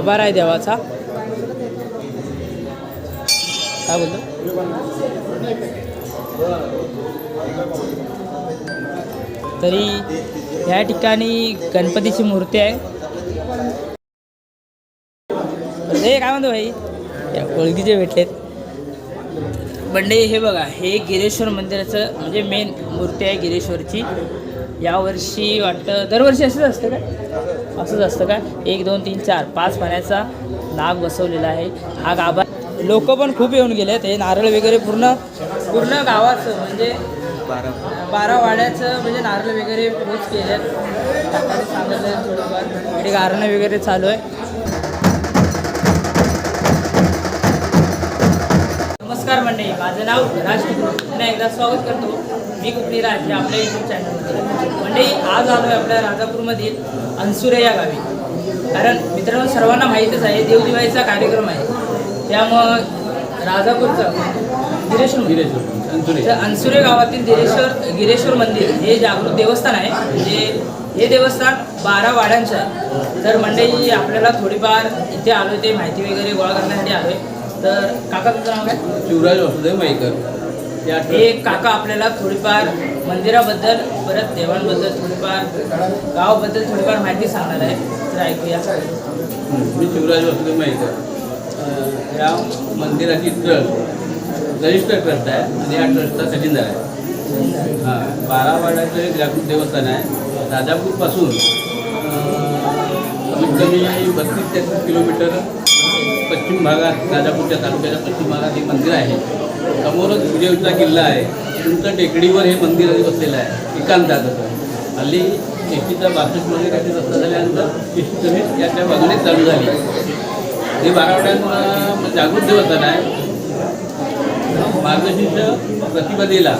आभार आहे देवाचा. काय बोलतो? तरी या ठिकाणी गणपतीची मूर्ती आहे. हे काय म्हणतो भाई? या ओळखीचे भेटलेत. बंडे हे बघा हे गिरेश्वर मंदिराचं म्हणजे मेन मूर्ती आहे गिरेश्वरची. यावर्षी वाटतं दरवर्षी असंच असतं काय असंच असतं का? एक दोन तीन चार पाच पाण्याचा नाग बसवलेला आहे. हा गाभा लोक पण खूप येऊन गेलेत. हे नारळ वगैरे पूर्ण पूर्ण गावाचं म्हणजे बारा वाड्याचं म्हणजे नारळ वगैरे पोच केलेत. आहेत सांगितलं थोडंफार. इकडे गारणं वगैरे चालू आहे. नमस्कार मंडळी. माझं नाव राज पुन्हा एकदा स्वागत करतो मी कुकडी राज आपल्या यूट्यूब चॅनलमध्ये मंडळी आज आलो आहे आपल्या राजापूरमधील अनसुरे या गावी. कारण मित्रांनो सर्वांना माहीतच आहे देवदिवाळीचा कार्यक्रम आहे. त्यामुळं राजापूरचं गिरेश्वर गिरेश्वर तर अनसुरे गावातील गिरेश्वर गिरेश्वर मंदिर हे जागृत देवस्थान आहे. म्हणजे हे देवस्थान बारा वाड्यांचं आहे. तर मंडळी आपल्याला थोडीफार इथे आलो ते माहिती वगैरे गोळा करण्यासाठी आलो आहे तर काका तुमचं नाव काय? शिवराज वासुदेव माईकर. हे काका आपल्याला थोडीफार मंदिराबद्दल परत देवांबद्दल थोडीफार गावाबद्दल थोडीफार माहिती सांगणार आहे. तर ऐकूया. मी शिवराज वासुदेव माहिती या मंदिराची ट्रस्ट रजिस्टर ट्रस्ट आहे आणि या ट्रस्टचा खजिनदार आहे. हां बारावाड्याचं एक जागृत देवस्थान आहे. राजापूरपासून कमीत कमी बत्तीस तेहतीस किलोमीटर पश्चिम भागात राजापूरच्या तालुक्याच्या पश्चिम भागात हे मंदिर आहे. समोरच विजयचा किल्ला आहे. उंच टेकडीवर हे मंदिर बसलेलं आहे. एकांतात असं. हल्ली एस बासष्टमध्ये काहीतरी रस्ता झाल्यानंतर एस याच्या बाजूनेच चालू झाली. हे बारावड्यांना म्हणजे जागृत देवस्थान आहे. मार्गशीर्ष प्रतिपदेला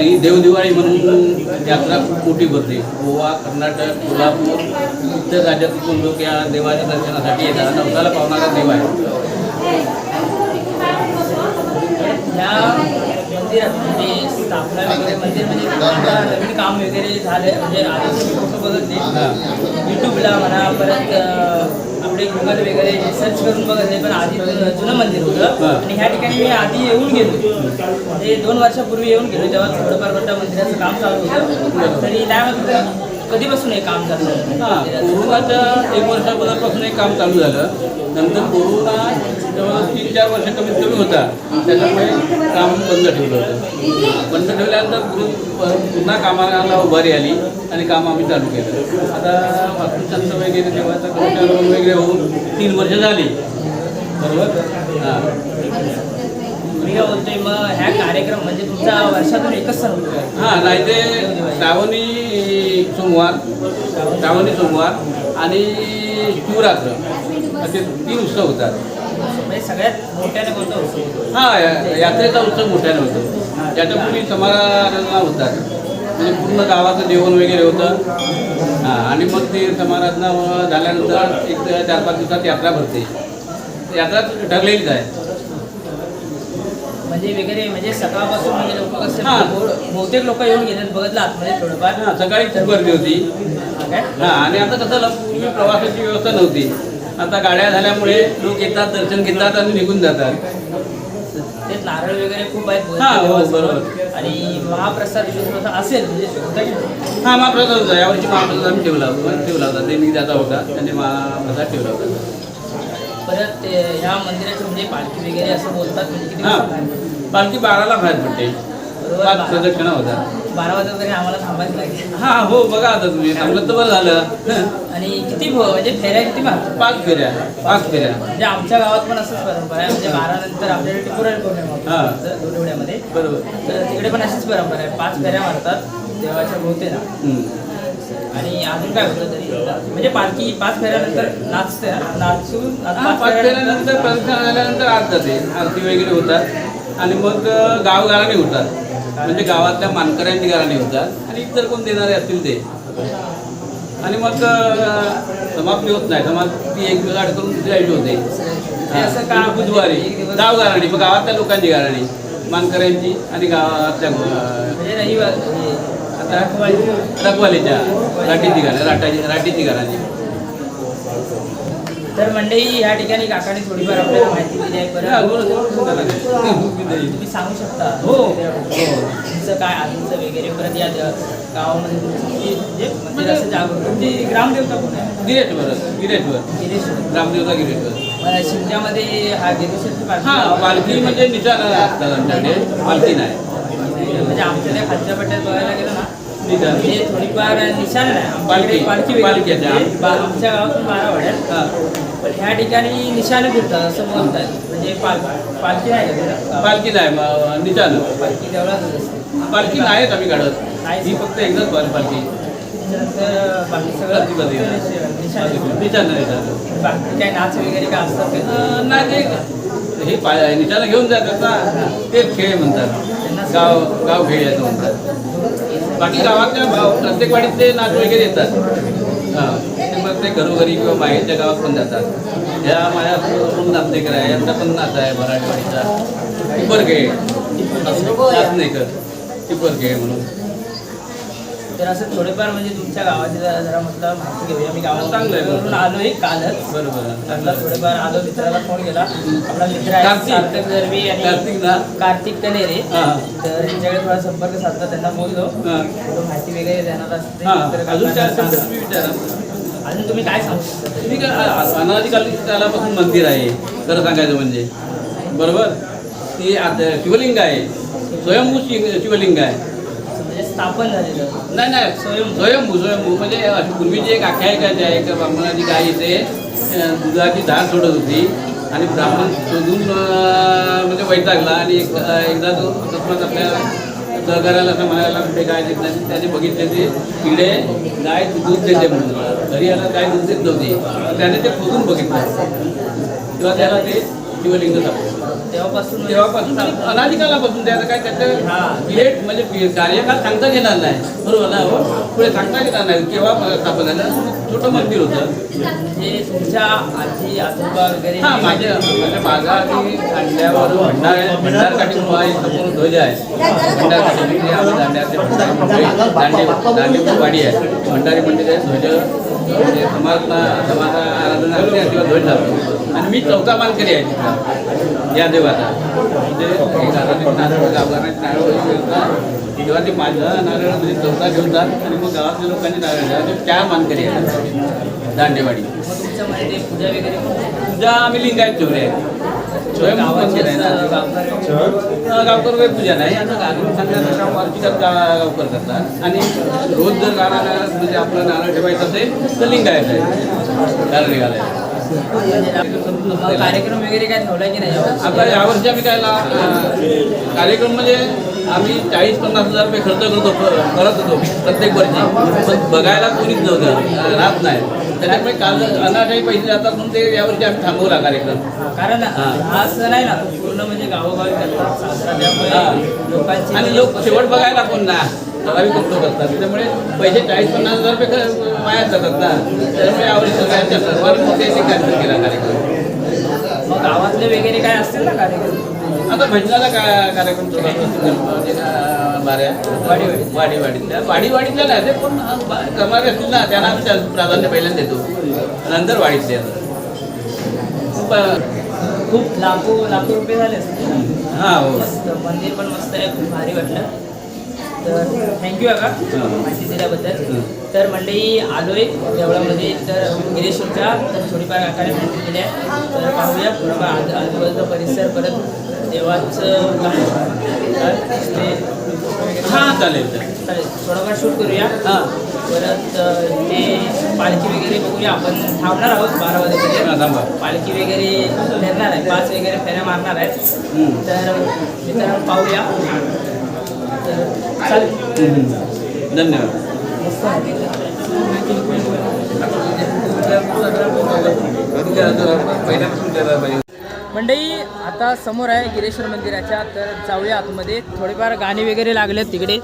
ही देवदिवाळी म्हणून यात्रा खूप मोठी भरते. गोवा कर्नाटक कोल्हापूर इतर राज्यातून लोक या देवाच्या दर्शनासाठी येतात. नवसाला पावणारा देव आहे. मंदिरात म्हणजे स्थापना वगैरे मंदिर म्हणजे आता नवीन काम वगैरे झाले म्हणजे आधीचे फोटो यूट्यूबला म्हणा परत आपले गुगल वगैरे सर्च करून बघितले पण आधी जुनं मंदिर होतं. आणि ह्या ठिकाणी मी आधी येऊन गेलो. म्हणजे दोन वर्षापूर्वी येऊन गेलो तेव्हा थोडंफार मोठं मंदिराचं काम चालू होतं. तरी त्यामध्ये कधीपासून हे काम चालू हां कोरोनाच्या एक वर्षापासून एक काम चालू झालं. नंतर कोरोना जवळ तीन चार वर्ष कमीत कमी होता त्याच्यामुळे काम बंद ठेवलं होतं. बंद ठेवल्यानंतर पुन्हा कामाला उभारी आली आणि काम आम्ही चालू केलं. आता वास्तुशास्त्र वगैरे देवाचं कर्मचारी वगैरे होऊन तीन वर्ष झाली. बरोबर? हां. मी काय बोलतोय मग ह्या कार्यक्रम म्हणजे तुमचा वर्षातून एकच सण होतो हां नाही ते श्रावणी सोमवार श्रावणी सोमवार आणि शिवरात्र. असे तीन उत्सव होतात. म्हणजे सगळ्यात मोठ्याने उत्सव. हा यात्रेचा उत्सव मोठ्याने होतो. त्याच्यापूर्वी समाराधना होतात. म्हणजे पूर्ण गावाचं जेवण वगैरे होतं. हां आणि मग ते समाराधना झाल्यानंतर एक चार पाच दिवसात यात्रा भरते. यात्रा ठरलेलीच आहे. म्हणजे वगैरे म्हणजे सकाळपासून म्हणजे लोक कसे. बहु- बहुतेक लोक येऊन गेले बघितलं आतमध्ये थोडंफार. हां सकाळी खूप गर्दी होती. हां आणि आता कसं पूर्वी प्रवासाची व्यवस्था नव्हती. आता गाड्या झाल्यामुळे लोक येतात दर्शन घेतात आणि निघून जातात. ते नारळ वगैरे खूप आहेत हां. बरोबर. आणि महाप्रसाद असेल म्हणजे? हा महाप्रसाद होता. यावर्षी महाप्रसाद आम्ही ठेवला होता ठेवला होता. ते मी त्याचा होता. त्यांनी महाप्रसाद ठेवला होता. परत ह्या मंदिराची म्हणजे पालखी वगैरे असं बोलतात म्हणजे पालखी बाराला बाहेर पडते. पाच. प्रदक्षिणा होता. बारा वाजता वगैरे आम्हाला थांबायला लागेल. हा हो बघा आता तुम्ही. चांगलं तर बरं झालं. आणि किती भ- म्हणजे फेऱ्या किती मारतात? पाच फेऱ्या पाच फेऱ्या. म्हणजे आमच्या गावात पण असंच परंपरा आहे. म्हणजे बारा नंतर आपल्याकडे टिपुरारी पौर्णिमा हां. बरोबर. तर तिकडे पण अशीच परंपरा आहे. पाच फेऱ्या मारतात. देवाच्या भोवतेला. हम्म. आणि अजून काय होतं तरी? म्हणजे पालखी पाच फेऱ्यानंतर नाचते. ना? नाचून हा, पाच फेऱ्यानंतर प्रदक्षिणा झाल्यानंतर आत जाते. आरती वगैरे होतात. आणि मग गाव गावगाराने होतात म्हणजे गावातल्या मानकऱ्यांची गाराने होतात आणि इतर कोण देणारे असतील ते. आणि मग समाप्ती होत नाही. समाप्ती एक दिवस अडकून करून दुसऱ्या होते. असं का- बुधवारी? गाव गाराणी मग गावातल्या लोकांची गाराणी मानकऱ्यांची आणि गावातल्या आता रखवालीच्या. राठीची गाणी राटाची राठीची गाणी तर मंडळी या ठिकाणी काकाने थोडीफार आपल्याला माहिती दिली आहे. हा, बरं बोला. तुम्ही सांगू शकता. हो. तुमचं काय आधीचं वगैरे परत या ज- गावामध्ये किती म्हणजे मंदिर असं जागृत तुमची ग्रामदेवता कोण आहे? गिरेश्वर गिरेश्वर. गिरीश्वर. रामदेवता गिरेश्वर. मला शिमग्यामध्ये हा गिरीश्वरची पालखी हा पालखी म्हणजे निशाण असतात आमच्याकडे पालखी नाही. म्हणजे आमच्या त्या खालच्या पट्ट्यात बघायला गेलं ना म्हणजे थोडीफार निशाण नाही. आमच्याकडे पालखी. पालखी वेगळी पालखी आहे. म्हणजे आमच्या गावातून बारा वाड्यात. हा. ह्या ठिकाणी निशाणे फिरतात असं म्हणतात. म्हणजे पाल पालखी नाही का तिला? पालखी नाही निशाण. पालखी देवळातच असते. पालखी नाहीच आम्ही काढत. ही फक्त एकदाच पाल- पालखी. त्याच्यानंतर बाकी सगळं पालखी बदली. निशाणे बाकी काय नाच वगैरे काय असतात का? अं, नाही ते हे पा निशाणा घेऊन जातात ना तेच खेळ म्हणतात. गाव गाव खेळ याचं म्हणतात. बाकी गावातल्या भाव- प्रत्येक वाडीत ते नाच वगैरे येतात. हां. ते घरोघरी किंवा बाहेरच्या गावात पण जातात. ह्या माझ्या नाचणेकर आहे यांचा पण नाच आहे मराठवाडीचा. टिपर खेळ नाचणेकर टिपर खेळ म्हणून. तर असं थोडेफार म्हणजे तुमच्या गावाची जरा म्हटलं माहिती घेऊया. मी चांगलं आहे. गावावरून आलोय कालच. बरोबर. म्हटलं थोडेफार आलो मित्राला फोन केला. आपला मित्र आहे कार्तिक. सार्थक दर्वी आणि कार्तिक ना कार्तिक कनेरे. तर त्यांच्याकडे थोडा संपर्क साधला त्यांना बोललो. माहिती वगैरे देणार असते. तर अजून विचारा. अजून तुम्ही काय सांगू शकता ठीक आहे अनादिकालीन कालापासून मंदिर आहे खरं सांगायचं म्हणजे. बरोबर? ती आता शिवलिंग आहे. स्वयंभू शिव शिवलिंग आहे. म्हणजे स्थापन झालेलं. नाही नाही. स्वयंभू. स्वयंभू स्वयंभू. म्हणजे अशी पूर्वीची एक आख्यायिका आहे एक ब्राह्मणाची गाय इथे दुधाची धार सोडत होती. आणि ब्राह्मण शोधून म्हणजे वैतागला आणि एकदा तो आपल्या सहकार्याला असं म्हणायला कुठे गाय देत नाही. त्याने बघितले ते किडे गाय दूध देते म्हणून. घरी याला गाय दूध देत नव्हती. त्याने ते खोदून बघितलं. तेव्हा त्याला ते शिवलिंग सापडलं तेव्हापासून तेव्हापासून अनाधिकालापासून त्याचं काय त्याचं हा. लेट म्हणजे कार्यकाळ सांगता येणार नाही. बरोबर ना हो? पुढे सांगता येणार नाही. केव्हा स्थापन छोटं मंदिर होतं. म्हणजे तुमच्या आजी आजोबा वगैरे हा माझ्या बागा आणि दांड्यावर भंडार भंडारकाठी संपूर्ण ध्वज आहे. भंडारकाठी म्हणजे दांड्याचे भंडार दांडे दांडे वाडी आहे. भंडारी म्हणजे ध्वज म्हणजे समाज समाज आराधना असते किंवा ध्वज लावतो आणि मी चौथा मानकरी आहे तिथला. या देवाचा. म्हणजे नारळ गावगारात नारळ वगैरे घेऊन तेव्हा ते माझं नारळ म्हणजे चौथा घेऊन जात आणि मग गावातल्या लोकांनी नारळ घ्या ते चार मानकरी आहेत दांडेवाडी. पूजा आम्ही लिंगायत ठेवले आहे. गावाचे ना गावकरी पूजा नाही आता गावी सांगण्याचा वार्षिकात गा- गावकर करतात. आणि रोज जर नारळ म्हणजे आपलं नारळ ठेवायचं असेल तर लिंगायत आहे मग कार्यक्रम वगैरे काय की नाही? आता यावर्षी आम्ही काय कार्यक्रम म्हणजे आम्ही चाळीस पन्नास हजार रुपये खर्च करतो करत होतो प्रत्येक वर्षी. पण बघायला कोणीच नव्हतं राहत नाही. त्याच्यामुळे काल अनाठाई पैसे जातात म्हणून ते यावर्षी आम्ही थांबवला कार्यक्रम. कारण हा. हा सण आहे ना तो पूर्ण म्हणजे गावोगावी करतात साजरा. त्यामुळे लोकांची आणि लोक शेवट बघायला कोण ना? ठराविक लोक असतात त्यामुळे पैसे चाळीस पन्नास हजार रुपये ख- वाया जातात ना. त्यामुळे यावर्षी सगळ्यांच्या सर्वांनी मोठे कॅन्सल केला कार्यक्रम. मग गावातले वगैरे काय असतील ना कार्यक्रम? आता भजनाला काय कार्यक्रम बाऱ्या वाडीवाडी. वाडीवाडीतल्या. वाडीवाडीतल्या नाही ते पण करणारे असतील ना त्यांना आम्ही प्राधान्य पहिल्यांदा देतो. नंतर वाडीतले खूप खूप लाखो लाखो रुपये झाले हा हो. मस्त मंदिर पण मस्त आहे खूप भारी वाटलं. तर थँक्यू काका. माहिती दिल्याबद्दल. तर मंडळी आलोय देवळामध्ये. तर गिरीश्वरच्या तर थोडीफार काकाने माहिती दिली आहे. तर पाहूया थोडंफार आज आजूबाजूचा परिसर परत देवाचं. हा चालेल चालेल थोडंफार शूट करूया हां परत ते पालखी वगैरे बघूया आपण थांबणार आहोत बारा हा, वाजेपर्यंत थांबा पालखी वगैरे फिरणार आहे पाच वगैरे फेऱ्या मारणार आहेत. तर मित्रांनो पाहूया तर चालेल. धन्यवाद. पहिल्यापासून मंडई आता समोर आहे गिरेश्वर मंदिराच्या तर जाऊया आतमध्ये. थोडेफार गाणे वगैरे लागलेत तिकडे.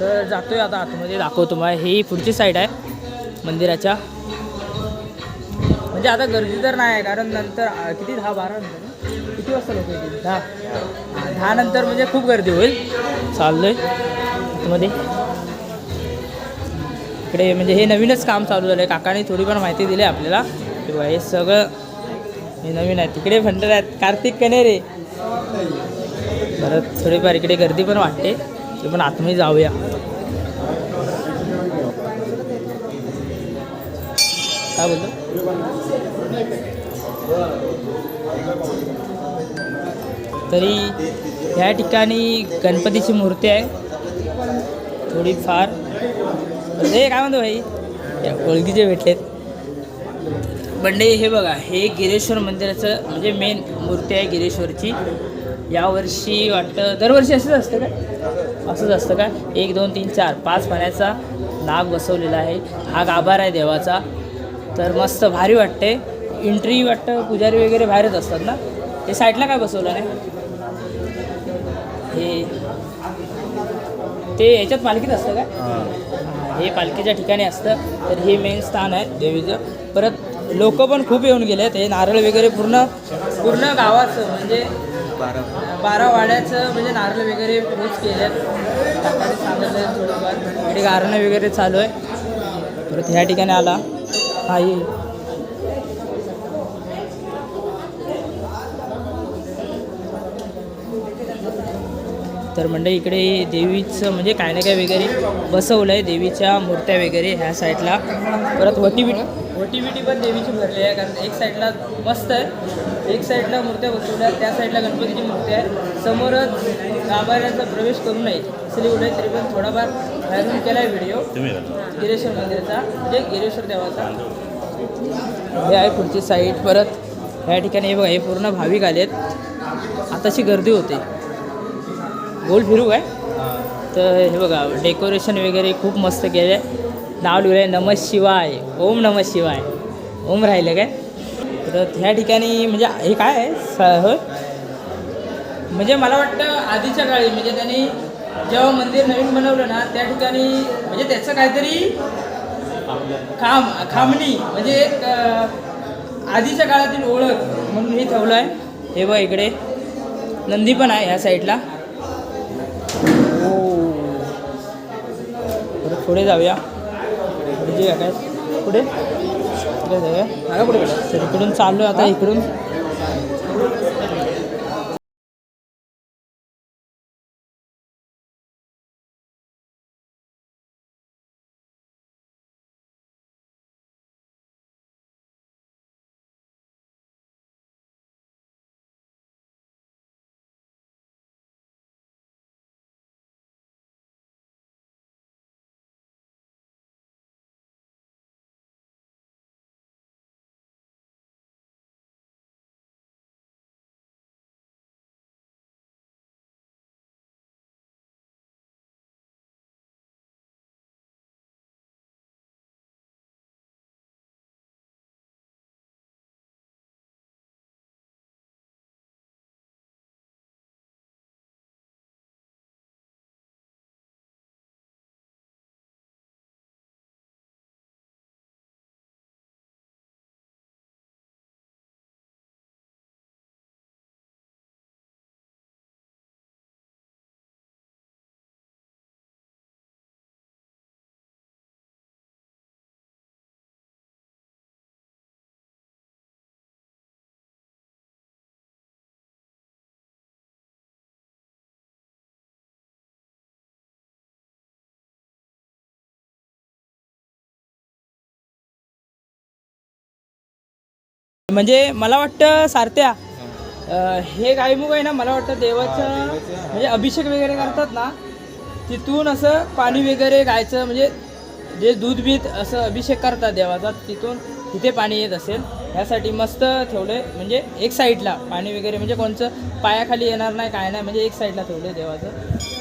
तर जातोय आता आतमध्ये दाखवतो तुम्हाला. ही पुढची साईड आहे मंदिराच्या. म्हणजे आता गर्दी तर नाही आहे कारण नंतर किती? दहा बारा नंतर किती वाजता लोक येतील? दहा. दहा नंतर म्हणजे खूप गर्दी होईल. चाललोय आतमध्ये. इकडे म्हणजे हे नवीनच काम चालू झालं आहे काकाने थोडीफार माहिती दिली आहे आपल्याला किंवा हे सगळं हे नवीन आहे. तिकडे फंटर आहेत कार्तिक कनेरे परत थोडीफार इकडे गर्दी पण वाटते. ते पण आतमध्ये जाऊया. काय बोलतो? तरी ह्या ठिकाणी गणपतीची मूर्ती आहे. थोडीफार. हे काय म्हणतो भाई? या ओळखीचे भेटलेत. बंडे हे बघा हे गिरेश्वर मंदिराचं म्हणजे मेन मूर्ती आहे गिरेश्वरची. यावर्षी वाटतं दरवर्षी असंच असतं का? असंच असतं का? एक दोन तीन चार पाच पाण्याचा नाग बसवलेला आहे. हा गाभार आहे देवाचा. तर मस्त भारी वाटते एंट्री वाटतं पुजारी वगैरे बाहेरच असतात ना? ते साईडला काय बसवलं नाही? हे ते याच्यात पालखीत असतं का? हां, हे पालखीच्या ठिकाणी असतं. तर हे मेन स्थान आहे देवीचं. परत लोक पण खूप येऊन गेलेत. हे नारळ वगैरे पूर्ण पूर्ण गावाचं म्हणजे बारा वाड्याचं म्हणजे नारळ वगैरे पोच केले थोडंफार. इकडे गारणं वगैरे चालू आहे. परत ह्या ठिकाणी आला. हा येईल तर म्हणजे इकडे देवीचं म्हणजे काय ना काय वगैरे बसवलं आहे देवीच्या मूर्त्या वगैरे ह्या साईडला परत वटी बिटी पण देवीची भरली आहे कारण एक साईडला मस्त आहे एक साईडला मूर्त्या बसवल्या त्या साईडला गणपतीची मूर्ती आहे. समोरच गाभाऱ्याचा प्रवेश करू नये इसलिए उडे तरी पण थोडाफार बाहेरून केला आहे व्हिडिओ गिरेश्वर मंदिराचा म्हणजे गिरेश्वर देवाचा. हे आहे पुढची साईड परत या ठिकाणी हे बघा हे पूर्ण भाविक आलेत. आताची गर्दी होते. गोल फिरू काय? तर हे बघा डेकोरेशन वगैरे खूप मस्त केलं आहे नाव लिहिलं आहे नमः शिवाय. ओम नमः शिवाय. ओम राहिलं काय? तर ह्या ठिकाणी म्हणजे हे काय आहे? स- म्हणजे मला वाटतं आधीच्या काळी म्हणजे त्यांनी जेव्हा मंदिर नवीन बनवलं ना त्या ठिकाणी म्हणजे त्याचं काहीतरी खाम खामणी म्हणजे एक आधीच्या काळातील ओळख म्हणून हे ठेवलं आहे. हे बघ इकडे. नंदी पण आहे ह्या साईडला. हो. परत पुढे जाऊया. पुढे जे काय? पुढे पुढे जाऊया. पुढे तर इकडून चाललो आता इकडून. म्हणजे मला वाटतं सारत्या हे गायमुख आहे ना मला वाटतं देवाचं म्हणजे अभिषेक वगैरे करतात ना तिथून असं पाणी वगैरे गायचं म्हणजे जे दूध बीत असं अभिषेक करतात देवाचा तिथून तिथे पाणी येत असेल. ह्यासाठी मस्त ठेवलं म्हणजे एक साईडला पाणी वगैरे म्हणजे कोणचं पायाखाली येणार नाही काय नाही म्हणजे एक साईडला ठेवलं देवाचं.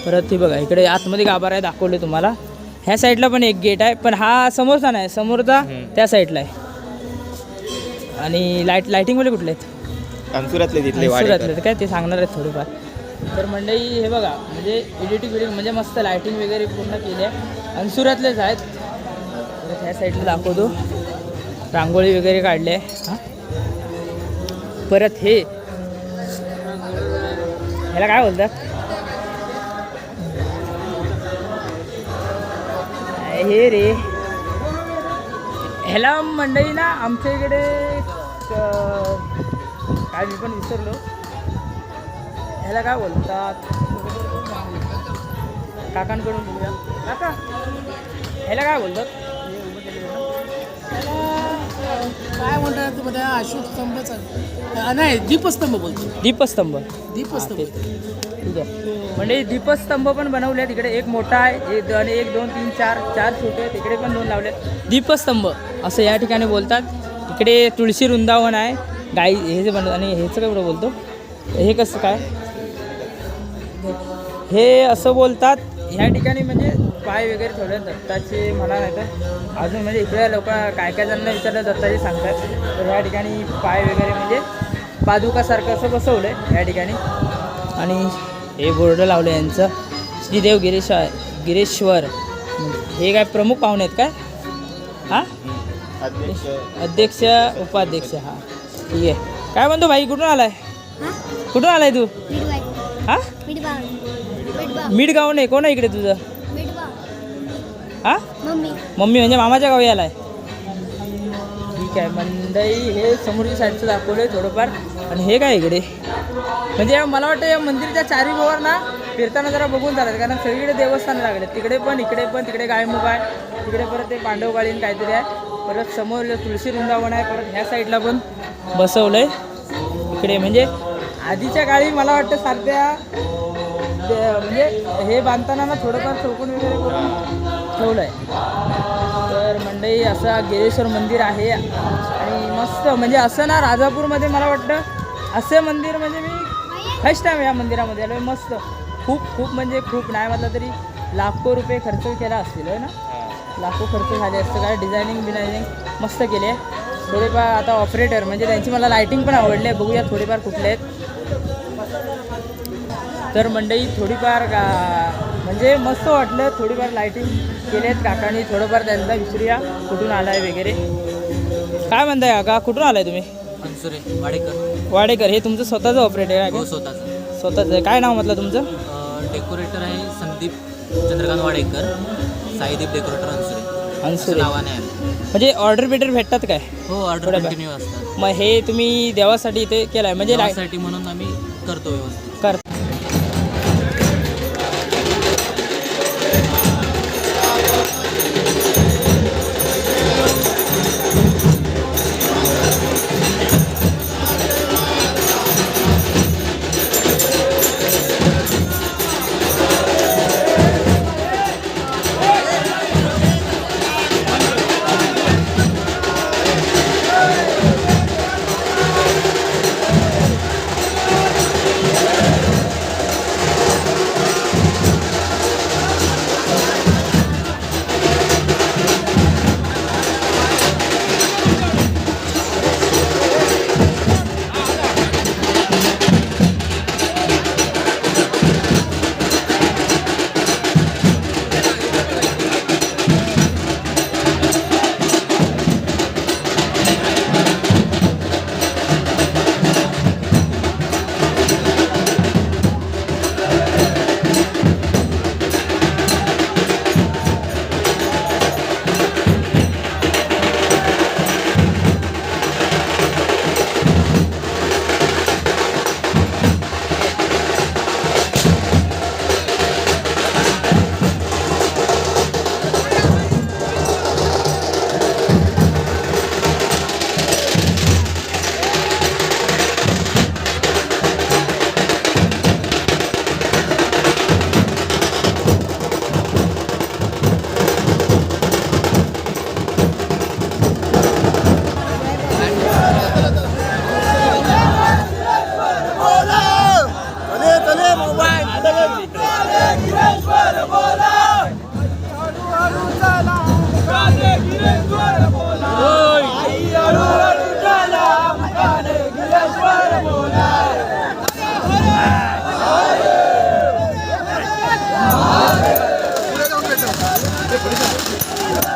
परत ती बघा इकडे आतमध्ये गाभार आहे दाखवले तुम्हाला. ह्या साईडला पण एक गेट आहे पण हा समोरचा नाही समोरचा त्या साईडला आहे. आणि लाइट लाईटिंगवाले कुठले आहेत? अंसुरातले तिथले सुरातले काय ते सांगणार आहेत थोडीफार. तर मंडळी हे बघा म्हणजे एडिटिंग बिडिंग म्हणजे मस्त लायटिंग वगैरे पूर्ण केली आहे. अंसुरातलेच आहेत. तर ह्या साईडला दाखवतो. रांगोळी वगैरे काढली आहे. हां? परत हे. ह्याला काय बोलतात? हे रे. ह्याला मंडई ना आमच्या इकडे काय मी पण विसरलो. ह्याला काय बोलतात? काकांकडून बोलूया. काका ह्याला काय बोलतात? काय म्हणतात तुम्हाला अशोक स्तंभच? आहे. नाही दीपस्तंभ बोलतो. दीपस्तंभ. दीपस्तंभ. ठीक आहे. म्हणजे दीपस्तंभ पण बनवले आहेत. इकडे एक मोठा आहे. एक आणि एक दोन तीन चार चार छोटे आहेत. इकडे पण दोन लावले आहेत दीपस्तंभ असं या ठिकाणी बोलतात. इकडे तुळशी वृंदावन आहे. गाई हे जे बनवत आणि ह्याचं काय बोलतो? हे कसं काय? हे असं बोलतात. ह्या ठिकाणी म्हणजे पाय वगैरे थोडे दत्ताचे मला नाही तर अजून म्हणजे इकडे लोक काय काय जणांना विचारलं दत्ताचे सांगतात. तर ह्या ठिकाणी पाय वगैरे म्हणजे पादुकासारखं असं बसवलं आहे या ठिकाणी. आणि हे बोर्ड लावलं यांचं. श्रीदेव गिरीश गिरीश्वर. हे काय प्रमुख पाहुणे आहेत काय? हां? अध्यक्ष. उपाध्यक्ष हां. ठीक आहे. काय म्हणतो भाई कुठून आलाय? कुठून आलाय तू? हां? मिडगाव. नाही कोण आहे इकडे तुझं? हां? मम्मी. मम्मी म्हणजे मामाच्या गावी आलाय. ठीक आहे मंडई हे समोरच्या साईडचं दाखवलं आहे थोडंफार. आणि हे काय इकडे? म्हणजे मला वाटतं या मंदिरच्या चारी गोवर ना फिरताना जरा बघून चालायचं कारण सगळीकडे देवस्थान लागले तिकडे पण इकडे पण तिकडे गायमुख आहे. तिकडे परत ते पांडवकालीन काहीतरी आहे. परत समोर तुळशी वृंदावन आहे परत ह्या साईडला पण बसवलं आहे इकडे म्हणजे आधीच्या काळी मला वाटतं सारख्या ते- म्हणजे हे बांधताना ना थोडंफार चौकून वगैरे करून ठेवलं आहे तर मंडई असं गिरेश्वर मंदिर आहे. आणि मस्त म्हणजे असं ना राजापूरमध्ये मला वाटतं असं मंदिर म्हणजे मी फर्स्ट टाईम या मंदिरामध्ये आलो मस्त. खूप खूप म्हणजे खूप नाही म्हटलं तरी लाखो रुपये खर्च केला असतील ना? लाखो खर्च झाले असतं काय डिझायनिंग बिझायनिंग मस्त केले. थोडेफार आता ऑपरेटर म्हणजे त्यांची मला लायटिंग पण आवडली आहे बघूया थोडेफार कुठले आहेत. तर मंडई थोडीफार म्हणजे मस्त वाटलं. थोडीफार लायटिंग केलेत काकांनी. थोडंफार त्यांचा विसरूया. कुठून आलाय वगैरे. काय म्हणताय काका? कुठून आलाय तुम्ही? मनसुरे वाडेकर. वाडेकर. हे तुमचं स्वतःचं ऑपरेटर आहे हो का स्वतःच. स्वतःचं आहे. काय नाव म्हटलं तुमचं? डेकोरेटर आहे संदीप चंद्रकांत वाडेकर. साईदीप डेकोरेटर अन्सुरे असं अन्सुरे नावाने आहे. म्हणजे ऑर्डर बिर्डर भेटतात काय? हो ऑर्डर थोडं बा- कंटिन्यू असतात. मग हे तुम्ही देवासाठी इथे केलं आहे म्हणजे लाय- त्यासाठी म्हणून आम्ही करतो व्यवस्थित. ¡Vamos! ¡Vamos! ¡Vamos! ¡Vamos!